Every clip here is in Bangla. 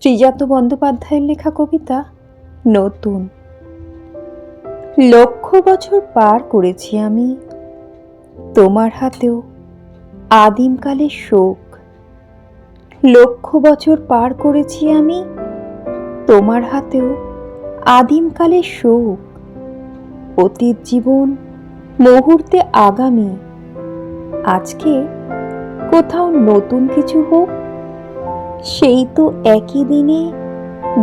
শ্রীজাত বন্দ্যোপাধ্যায়ের লেখা কবিতা নতুন। লক্ষ বছর পার করেছি আমি। তোমার হাতেও আদিমকালের শোক। লক্ষ বছর পার করেছি আমি। তোমার হাতেও আদিমকালের শোক। অতীত জীবন, মুহূর্তে আগামী। আজকে কোথাও নতুন কিছু হোক। সেই তো একই দিনে,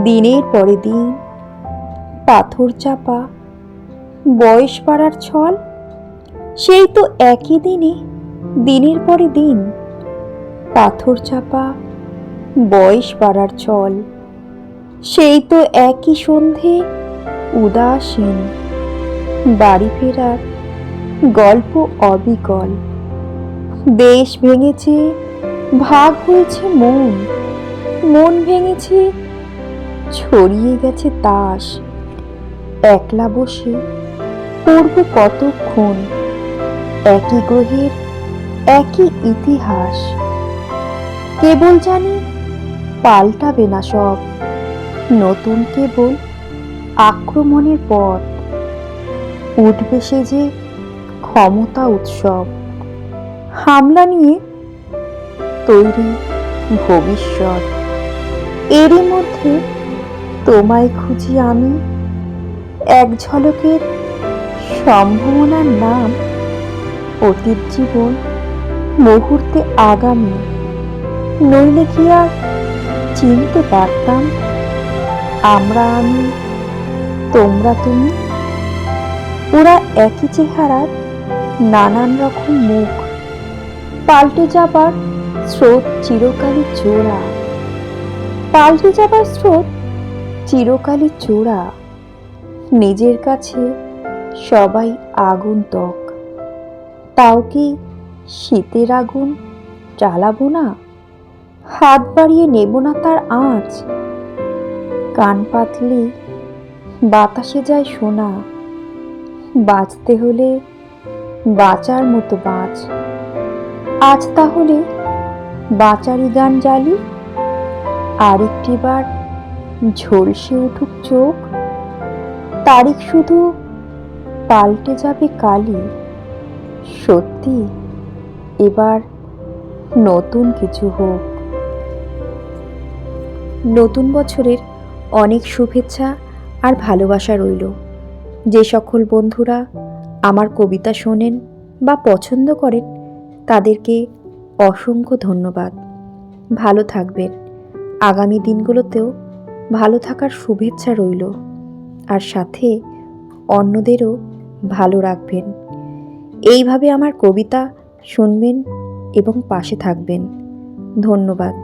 দিনের পরে দিন। পাথর চাপা, বয়স বাড়ার ছল, সেই তো একই দিনে, দিনের পরে দিন। পাথর চাপা, বয়স বাড়ার ছল, সেই তো একই সন্ধে, উদাসীন। বাড়ি ফেরার গল্প অবিকল। দেশ ভেঙেছে, ভাগ হয়েছে মন। মন ভেঙেছে, ছড়িয়ে গেছে তাস। একলা বসে পড়ব কতক্ষণ? একই গ্রহের একই ইতিহাস। কেবল জানি পাল্টাবে না সব। নতুন কেবল আক্রমণের পথ। উঠবে সে যে ক্ষমতা উৎসব। হামলা নিয়ে তৈরি ভবিষ্যৎ। এরই মধ্যে তোমায় খুঁজি আমি। এক ঝলকের সম্ভাবনার নাম অতীত জীবন, মুহূর্তে আগামী। নইলে কি আর চিনতে পারতাম? আমরা আমি, তোমরা তুমি। ওরা একই চেহারার নানান রকম মুখ। পাল্টে যাবার স্রোত চিরকালই চোরা পাল্টে যাবার স্রোত চিরকালই চোরা নিজের কাছে সবাই আগন্তুক। তাও কি শীতের আগুন জ্বালাবো না? হাত বাড়িয়ে নেব না তার আঁচ। কান পাতলে বাতাসে যায় শোনা বাঁচতে হলে বাঁচার মতো বাঁচ। আজ তাহলে বাঁচারি গান জ্বালি আরেকটি বার ঝলসে উঠুক চোখ। তারিখ শুধু পাল্টে যাবে কালি সত্যি, এবার নতুন কিছু হোক। নতুন বছরের অনেক শুভেচ্ছা আর ভালোবাসা রইল। যে সকল বন্ধুরা আমার কবিতা শোনেন বা পছন্দ করেন, তাদেরকে অসংখ্য ধন্যবাদ। ভালো থাকবেন। আগামী দিনগুলোতেও ভালো থাকার শুভেচ্ছা রইল আর সাথে অন্যদেরও ভালো রাখবেন। এইভাবে আমার কবিতা শুনবেন এবং পাশে থাকবেন। ধন্যবাদ।